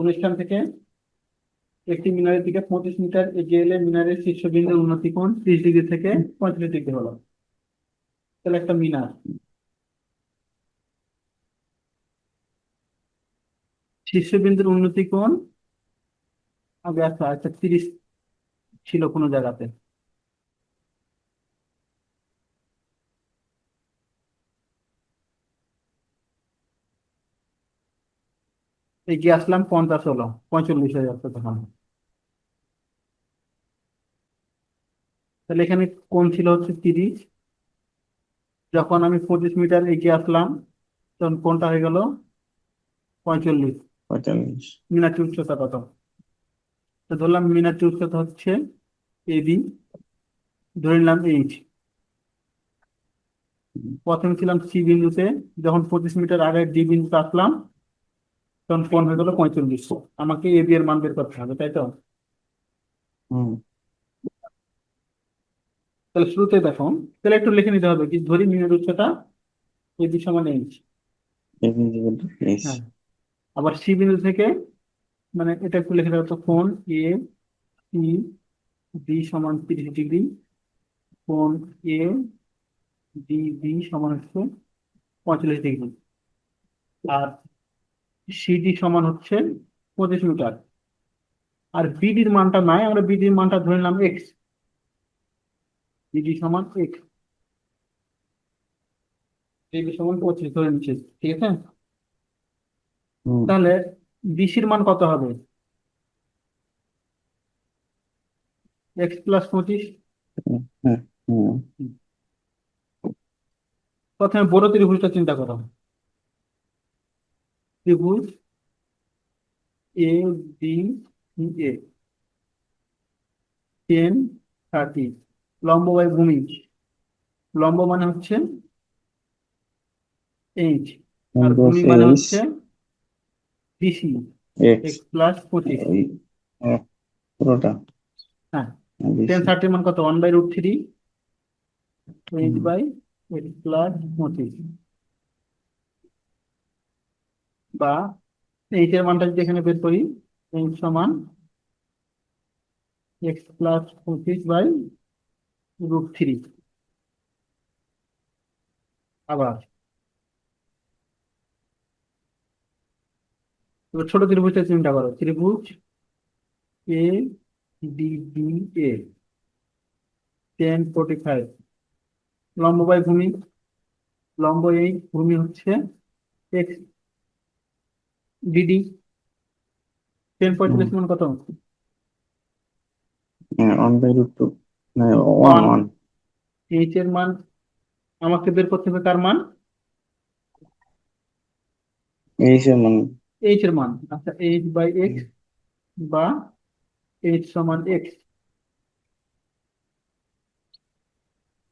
অনুষ্ঠান থেকে একটি মিনারের দিকে পঁচিশ মিটার এগিয়ে এলে মিনারের শীর্ষবিন্দু উন্নতি কোণ ত্রিশ ডিগ্রি থেকে পঁয়ত্রিশ ডিগ্রি হলো। তাহলে একটা মিনার। শীর্ষবিন্দুর উন্নতি কোণ, আগে আচ্ছা আচ্ছা তিরিশ ছিল কোনো জায়গাতে। এগিয়ে আসলাম পঞ্চাশ হলো পঁয়তাল্লিশ হয়ে যাচ্ছে তখন। তাহলে এখানে কোণ ছিল হচ্ছে তিরিশ। যখন আমি পঁচিশ মিটার এগিয়ে আসলাম তখন কোণটা হয়ে গেল পঁয়তাল্লিশ পঁয়তাল্লিশ। মিনারটি উচ্চতা কত? তো ধরলাম মিনারটি উচ্চতা হচ্ছে এবি ধরে নিলাম এইচ। প্রথমে ছিলাম সি বিন্দুতে যখন পঁচিশ মিটার আগে ডি বিন্দুতে আসলাম তখন কোণ হয়ে গেল পঁয়তাল্লিশ। আমাকে এবি এর মান বের করতে হবে তাই তো? হুম। তাহলে শুরুতে দেখো তাহলে একটু লিখে নিতে হবে কি? ধরি মিনার উচ্চতা এবি সমান এইচ হ্যাঁ। আবার সি বিন্দু থেকে মানে এটা একটু লিখে দেবো তো কোণ এ সি বি সমান তিরিশ ডিগ্রি। কোণ এ ডি বি সমান হচ্ছে পঁয়তাল্লিশ ডিগ্রি। আর সিডি সমান হচ্ছে পঁচিশ মিটার। আর বিডির মানটা নাই আমরা বিডির মানটা ধরে নিলাম এক্স বিডি সমান এক্স বিডি সমান পঁচিশ ধরে নিচ্ছি ঠিক আছে? তাহলে বিসির মান কত হবে? এক্স প্লাস পঁচিশ। প্রথমে বড় ত্রিভুজটা চিন্তা করো। ত্রিভুজ A B A tan thirty লম্ব বাই ভূমি। লম্ব মানে হচ্ছে এইচ আর ভূমি মানে হচ্ছে বিসি এক্স প্লাস পঁচিশ। পুরোটা। হ্যাঁ। টেন থার্টির মান কত? One by root three hmm. By X plus পঁচিশ। বা এইচ এর মানটা যদি এখানে বের করি সমান এক্স প্লাস পঁচিশ বাই রুট থ্রি আবার। ছোট ত্রিভুজটা চিন্তা করো, ত্রিভুজ A D B A tan forty five লম্ব বাই ভূমি। লম্ব এই ভূমি হচ্ছে এক্স ডিডি টেন পঁয়তাল্লিশ মান কত? One by root two one. One H এর মান আমাকে বের করতে হবে কার মান? এইচ এর মানে। এইচ এর মান। আচ্ছা এইচ বাই এক্স বা এইচ সমান এক্স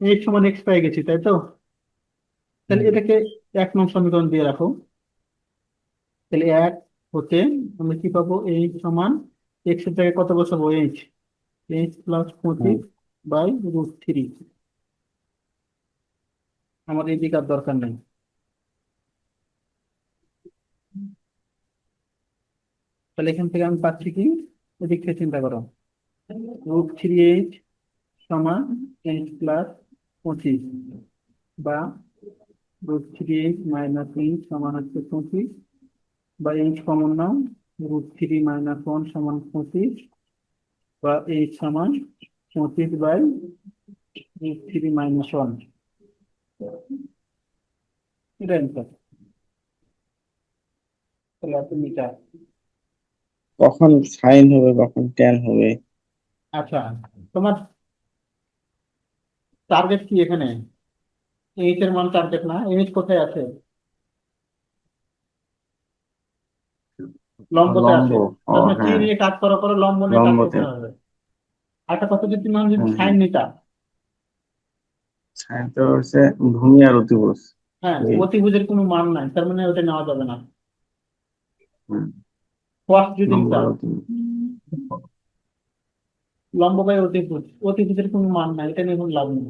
এইচ সমান এক্স পেয়ে গেছি তাই তো? তাহলে এটাকে এক নং সমীকরণ দিয়ে রাখো। তাহলে এক হতে আমরা কি পাবো? এইচ সমান এক্সের জায়গায় কত বসাবো? এইচ এইচ প্লাস পঁচিশ বাই রুট থ্রি আমার এই দিক আর দরকার নেই। তাহলে এখান থেকে আমি পাচ্ছি কি? এদিক থেকে চিন্তা করো। রুট থ্রি এইচ সমান এইচ প্লাস পঁচিশ বা root three H minus H সমান হচ্ছে পঁচিশ। বা H common now root three minus one সমান পঁচিশ বা এইচ সমান পঁচিশ by root three minus one এটা অ্যান্সার তাহলে এত মিটার কখন সাইন হবে কখন ট্যান হবে? আচ্ছা তোমার টার্গেট কি এখানে? এইচ এর মান টার্গেট না এইচ কোথায় আছে? লম্বতে আছে। তোমরা কি হ্যাঁ। নিয়ে কাজ করো করো লম্ব নিয়ে কাজ। করতে হবে। একটা কথা যদি তুমি যদি। সাইন নিতা? সাইন তো হচ্ছে ভূমি আর অতিভুজ। হ্যাঁ। অতিভুজের কোনো মান নাই তার মানে ওটা নেওয়া যাবে না। cos যদি লম্ব নিতা লম্ব বাই অতিভুজ অতিভুজের কোনো মান নাই এটা নিয়ে কোনো লাভ নেই।